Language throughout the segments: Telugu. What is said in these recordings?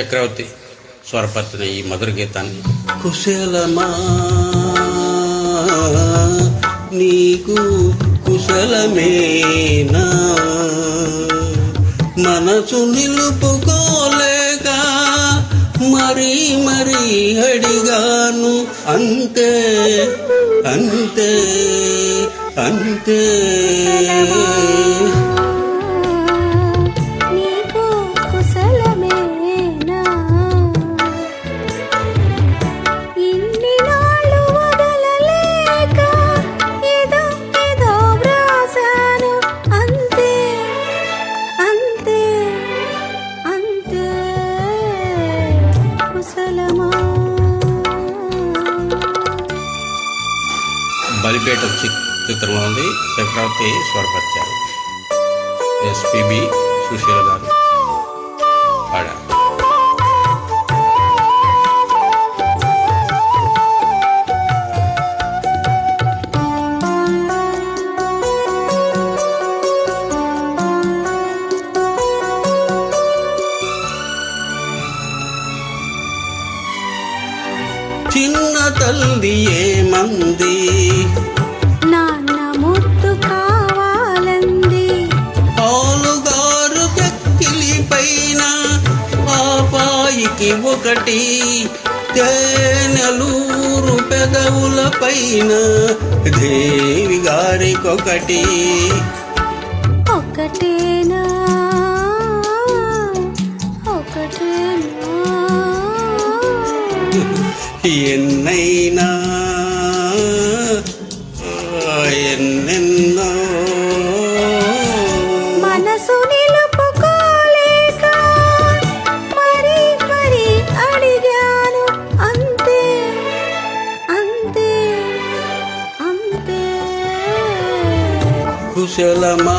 చక్రవర్తి స్వరపరిచిన ఈ మధుర గీతాన్ని. కుశలమా? నీకు కుశలమేనా? మనసు నిలుపుకోలేక మరీ మరీ అడిగాను అంతే అంతే అంతే. బలిపేట చిత్రంలో ఉంది చక్రవర్తి స్వరపరిచారు. ఎస్పిబి సుశీల గారు పాడారు. చిన్న తల్లి ఏమంది? నాన్న ముద్దు కావాలంది. పాలుగారు చెక్కిలి పైన పాపాయికి ఒకటి తేనెలూరు పెదవుల పైన దేవి గారికొకటి. ఎన్నైనా ఎన్నెన్నో మనసు నిలుపుకోలేక మరి మరి అడిగాను అంతే అంతే అంతే. కుశలమా?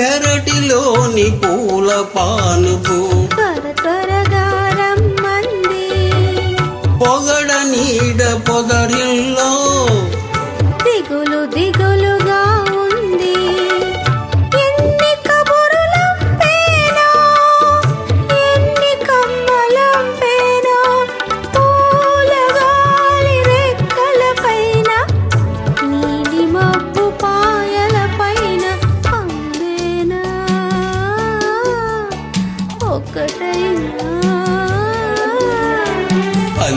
పెరటిలోని పూల పానుపు పొగడ నీడ పొదరిల్లో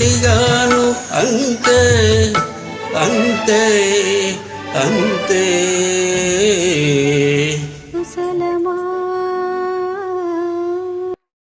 అడిగాను అంతే అంతే అంతే.